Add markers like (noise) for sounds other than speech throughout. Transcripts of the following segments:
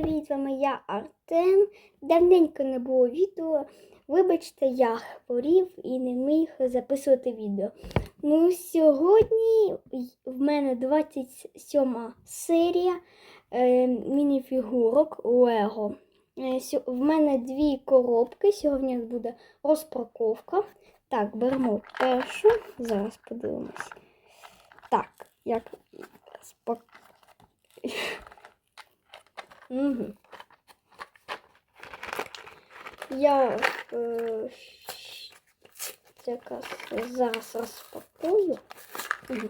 Привіт, вами я Артем. Давненько не було відео. Вибачте, я хворів і не міг записувати відео. Ну, сьогодні в мене 27 серія е, мініфігурок Лего. Е, в мене дві коробки. Сьогодні буде розпаковка. Так, беремо першу. Зараз подивимось. Так, як спак... (laughs) Угу. Я е, щ- якраз зараз розпакую.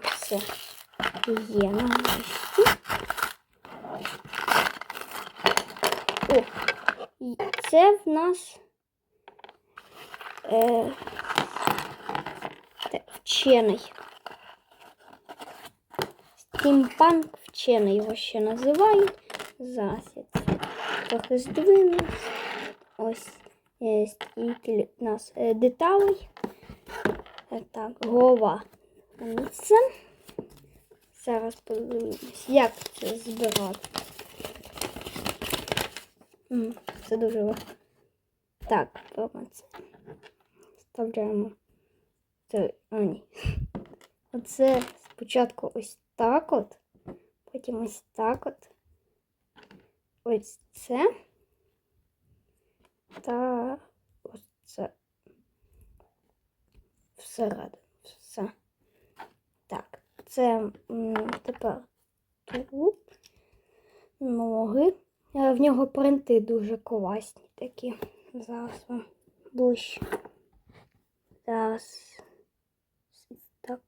Все є на місці. О, це в нас е, те- вчений. Стімпанк вчений його ще називають. Я трохи здвину. Ось е, скільки у нас е, деталей. Е, Так, голова. Це. Зараз подивимось, як це збирати. Це дуже легко. Так, це. Вставляємо. Це, а, ні. Оце спочатку ось так от, потім ось так от. Ось це. Та ось це. Всередину. Все. Так, це тепер тут ноги. Е, В нього принти дуже класні такі. Зараз вам ближче. Зараз. Так.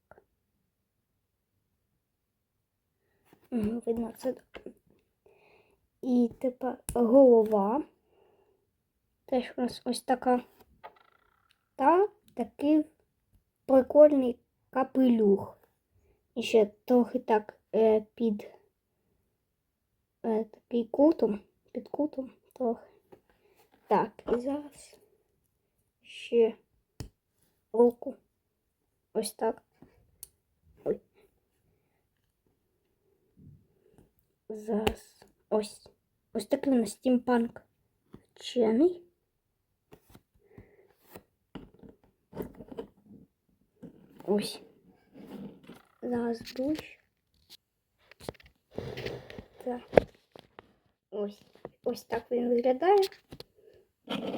Мгм, Видно, це. І тепер голова. Теж у нас ось така. Та такий прикольний капелюх. І ще трохи так е, під е, такий кутом, під кутом трохи. Так, і зараз ще руку. Ось так. Ой. Зараз ось. Ось такий у нас стімпанк вчений. Ось. Зараз ближче. Так. Ось. Ось так він виглядає.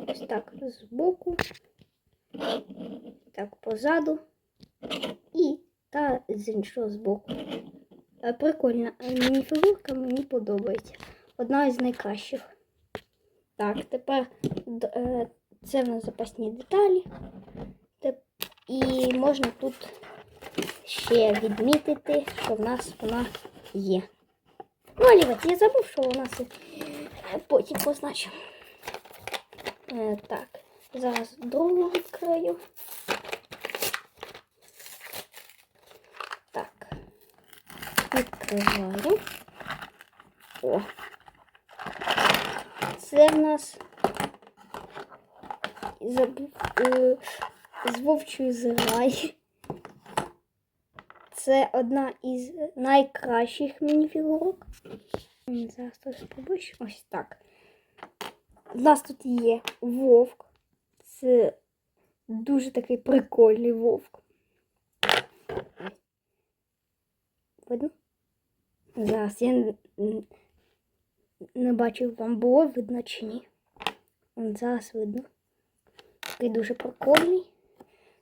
Ось так збоку. Так, позаду. І та з іншого збоку. Е, Прикольна е, мініфігурка, мені подобається. Одна із найкращих. Так, тепер е, це в нас запасні деталі. І можна тут ще відмітити, що в нас вона є. Валівець, я забув, що у нас. Потім позначимо. Так, зараз другу відкрию. Так. Відкриваю. О. Це в нас е, з вовчої зграї. Це одна із найкращих мініфігурок. Зараз трохи побольше. Ось так. У нас тут є вовк. Це дуже такий прикольний вовк. Видно? Зараз я не бачу, вам було видно чи ні. Зараз видно. Такий дуже прикольний.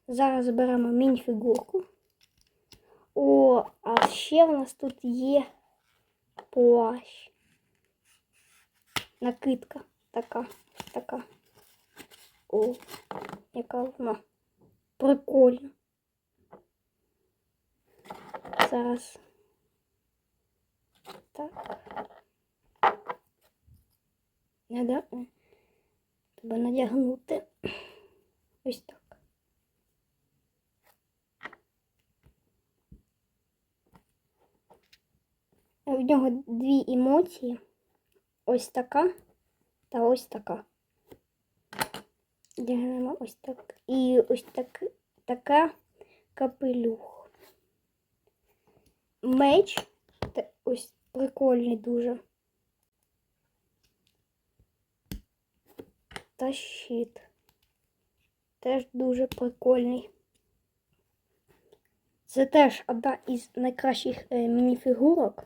Зараз беремо мініфігурку. О, а ще в нас тут є плащ. Накидка така, така. О, яка вона прикольна. Зараз. Так. Тебе надягнути. Ось так. В нього дві емоції. Ось така та ось така. Дягнемо ось так. І ось так, така капелюх. Меч. Та ось прикольний дуже. та щит. Теж дуже прикольний. Це теж одна із найкращих е, мініфігурок,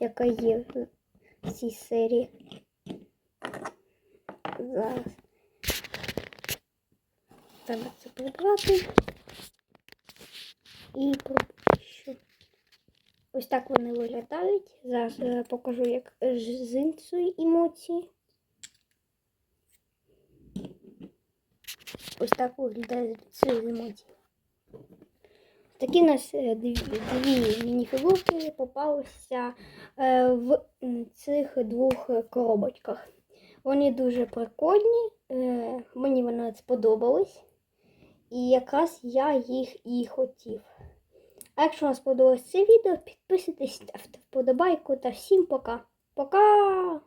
яка є в цій серії. Зараз. Треба це прибрати. І пропущу. Ось так вони виглядають. Зараз е, покажу, як з іншої емоції. Ось так виглядає з емоції. Такі у нас е, дві, дві мініфігурки попалися е, в цих двох коробочках. Вони дуже прикольні, е, мені вони сподобались. І якраз я їх і хотів. А якщо вам сподобалось це відео, підписуйтесь, ставте вподобайку та всім пока. Пока!